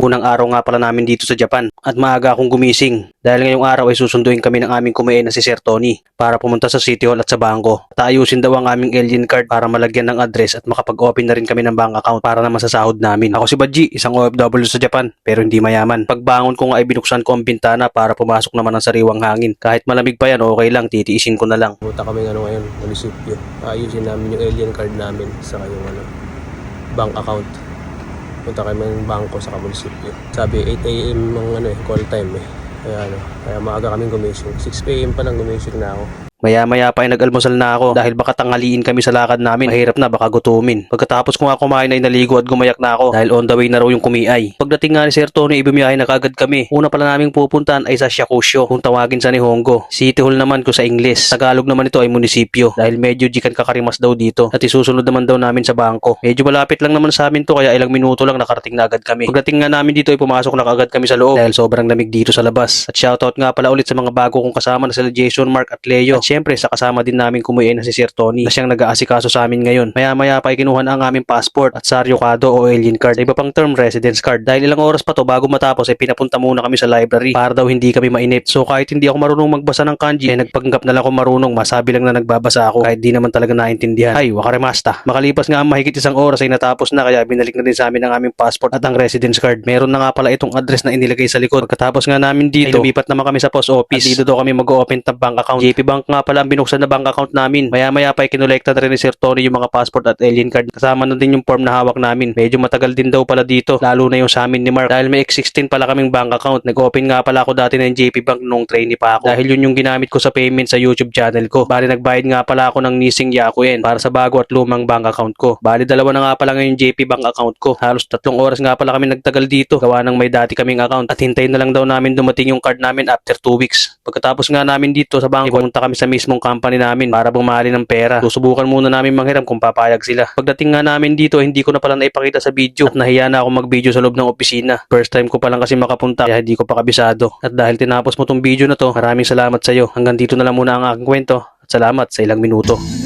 Unang araw nga pala namin dito sa Japan at maaga akong gumising dahil ngayong araw ay susunduin kami ng aming kumain na si Sir Tony para pumunta sa City Hall at sa bangko. At ayusin daw ang aming alien card para malagyan ng address at makapag-open na rin kami ng bank account para naman sa sahod namin. Ako si Badji, isang OFW sa Japan pero hindi mayaman. Pagbangon ko nga ay binuksan ko ang bintana para pumasok naman ang sariwang hangin. Kahit malamig pa yan, okay lang, titiisin ko na lang. Punta kami ano ngayon, munisipyo. Ayusin namin yung alien card namin sa yung ano, bank account. Punta kami ng bangko sa munisipyo. Sabi 8 a.m. ang ano eh, call time eh. Kaya ano, kaya maaga kaming gumising. 6 p.m. pa lang gumising na ako. Maya-maya pa ay nag-almusal na ako dahil baka tanghaliin kami sa lakad namin. Mahirap na baka gutumin. Pagkatapos ko nga kumain ay naligo at gumayak na ako dahil on the way na raw yung kumiay. Pagdating nga ni Sir Tony, ibibiyahe na kagad kami. Una pala naming pupuntahan ay sa Shakusho kung tawagin sa Nihongo. City Hall naman ko sa Ingles. Tagalog naman ito ay munisipyo dahil medyo jikan kakarimas daw dito at isusunod naman daw namin sa bangko. Medyo malapit lang naman sa amin to kaya ilang minuto lang nakarating na agad kami. Pagdating nga namin dito ay pumasok na kagad kami sa loob dahil sobrang lamig dito sa labas. At shoutout nga pala ulit sa mga bago kong kasama na sila Jason, Mark at Leo. At syempre sa kasama din namin kumuin na si Sir Tony na siyang nag-aasikaso sa amin ngayon. Maya maya pa ay kinuha na ang aming passport at Saryo Kado o alien card. Sa iba pang term residence card. Dahil ilang oras pa to bago matapos ay pinapunta muna kami sa library para daw hindi kami mainip. So kahit hindi ako marunong magbasa ng kanji ay nagpanggap na lang ako marunong. Masabi lang na nagbabasa ako kahit di naman talaga naintindihan. Ay, wakarimasta. Makalipas nga ang mahigit isang oras ay natapos na kaya binalik na din sa amin ang aming passport at ang residence card. Meron na nga pala itong address na inilagay sa likod. Pagkatapos nga namin dito, ay lumipat naman kami sa post office. At dito daw kami mag-open ng bank account. JP Bank nga pala ang binuksan na bank account namin. Maya-maya pa ay kinolekta na rin ni Sir Tony yung mga passport at alien card. Kasama na din yung form na hawak namin. Medyo matagal din daw pala dito, lalo na yung sa amin ni Mark. Dahil may X16 pala kaming bank account. Nag-open nga pala ako dati ng JP Bank nung trainee pa ako. Dahil yun yung ginamit ko sa payment sa YouTube channel ko. Bali nagbayad nga pala ako ng Nising Yakuin para sa bago at lumang bank account ko. Bali dalawa na nga pala ngayon JP Bank account ko. Halos tatlong oras nga pala kami nagtagal dito. Gawa ng may dati kaming account. At hintayin na lang daw namin dumating yung card namin after 2 weeks. Pagkatapos nga namin dito sa bangko, pumunta kami sa mismong company namin para bumali ng pera. Susubukan muna namin manghiram kung papayag sila. Pagdating nga namin dito, hindi ko na pala naipakita sa video at nahiya na ako mag-video sa loob ng opisina. First time ko pa lang kasi makapunta kaya hindi ko pa kabisado. At dahil tinapos mo tong video na to, maraming salamat sa iyo. Hanggang dito na lang muna ang aking kwento. At salamat sa ilang minuto.